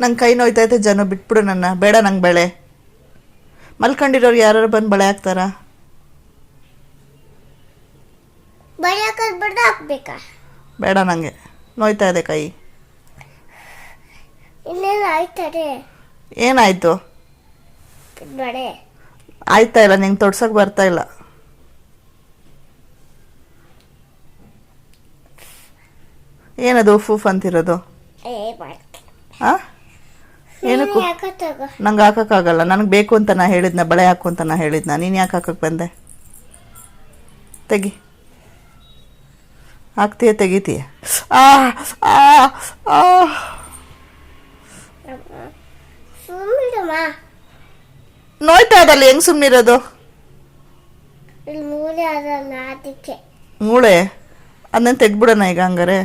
ನಂಗೆ ಕೈ ನೋಯ್ತೈತೆ ಜನ ಬಿಟ್ಬಿಡು ನನ್ನ. ಬೇಡ ನಂಗೆ ಬೆಳೆ. ಮಲ್ಕೊಂಡಿರೋರು ಯಾರು ಬಂದು ಬಳೆ ಹಾಕ್ತಾರ? ಬಳೆ ಹಾಕೋದು ಬಿಡ್ದು ಹಾಕ್ಬೇಕಾ? ಬೇಡ ನನಗೆ ನೋಯ್ತಾ ಇದೆ ಕೈ. ಇನ್ನೇನು ಆಯ್ತಾರೆ ಏನಾಯಿತು? ಬಳೆ. ಆಯ್ತಾ ಇಲ್ಲ ನಿಂಗೆ ತೊಡ್ಸೋಕೆ ಬರ್ತಾ ಇಲ್ಲ. ಏನದು ಫೂಫ್ ಅಂತಿರೋದು? ಹಾಂ ಏನಕ್ಕೂ? ನಂಗೆ ಹಾಕೋಕ್ಕಾಗಲ್ಲ. ನನಗೆ ಬೇಕು ಅಂತ ನಾ ಹೇಳಿದ್ನ ಬಳೆ ಹಾಕು ಅಂತ ನಾ ಹೇಳಿದ್ನ. ನೀನು ಯಾಕೆ ಹಾಕಕ್ಕೆ ಬಂದೆ? ತೆಗಿ. ಹಾಕ್ತೀಯ ತೆಗಿತೀಯ? ಆ ಆ ನೋಯ್ತಾ ಇದಲ್ಲ ಹೆಂಗ್ ಸುಮ್ಮನಿರೋದು ಮೂಳೆ ಅದನ್ನ ತೆಗ್ಬಿಡೋಣ ಈಗ ಹಂಗಾರೆ?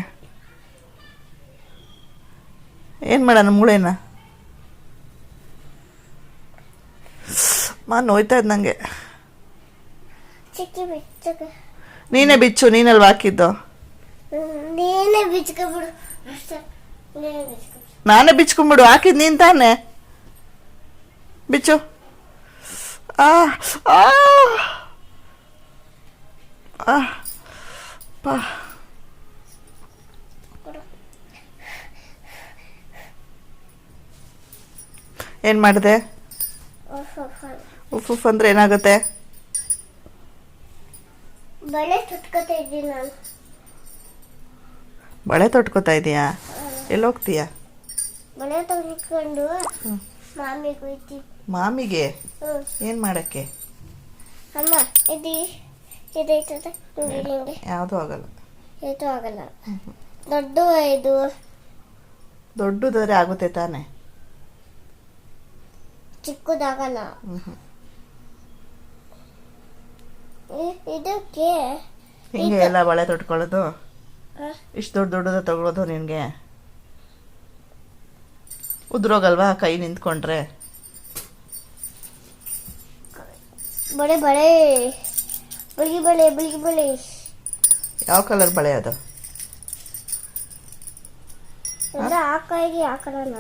ಏನು ಮಾಡೋಣ ಮೂಳೆನ? ಮಾ ನೋಯ್ತಾ ಇದ್ ನನಗೆ ಚಿಕ್ಕಿ ಬಿಚ್ಚಕ. ನೀನೇ ಬಿಚ್ಚು ನೀನಲ್ವಾ ಹಾಕಿದ್ದು? ನೀನೇ ಬಿಚ್ಕೊಬಿಡು. ಅಷ್ಟೇ ನೀನೇ ಬಿಚ್ಕೊಬಿಡು ನಾನೇ ಬಿಚ್ಕೊಂಬಿಡು ಹಾಕಿದ್ ನೀನ್ ತಾನೆ. ಬಿಚ್ಚು. ಆ ಆ. ಆ ಪಾ. ಏನು ಮಾಡಿದೆ? ಉಫ್ ಉಫ್ ಅಂದ್ರೆ ಏನಾಗುತ್ತೆ? ಬಳೆ ತೊಟ್ಕೊತಾ ಇದ್ದೀನಿ ನಾನು. ಬಳೆ ತೊಟ್ಕೋತಾ ಇದೀಯಾ? ಎಲ್ಲಿ ಹೋಗ್ತೀಯಾ? ಬಳೆ ತೆಗೆದುಕೊಂಡು ಮಾಮಿಗೆ ಏನ್ ಮಾಮಿಗೆ? ಹ್ಞೂ ಏನು ಮಾಡೋಕ್ಕೆ? ಅಮ್ಮ ಇದು ಇದೈತದ ಹಿಂಗೆ ಹಿಂಗೆ ಯಾವುದೂ ಆಗಲ್ಲ. ಇದು ಆಗಲ್ಲ. ದೊಡ್ಡ ಇದು ದೊಡ್ಡದಾದ್ರೆ ಆಗುತ್ತೆ ತಾನೆ. ಚಿಕ್ಕದಾಗಲ್ಲ. ಹ್ಮ್. ಇ- ಇದಕ್ಕೆ ಹಿಂಗೆ ಎಲ್ಲ ಬಳೆ ತೊಟ್ಕೊಳ್ಳೋದು? ಇಷ್ಟು ದೊಡ್ಡ ದೊಡ್ಡದ ತಗೊಳ್ಳೋದು ನಿನಗೆ? ಉದ್ರೋಗಲ್ವಾ ಕೈ ನಿಂತ್ಕೊಂಡ್ರೆ? ಬಳೆ ಬಳೆ ಬಳಿಗೆ ಬಳೆ ಬಳಿಗೆ ಬಳೆ. ಯಾವ ಕಲರ್ ಬಳೆ ಅದು? ಆ ಕೈಗೆ ಆ ಕಲರ್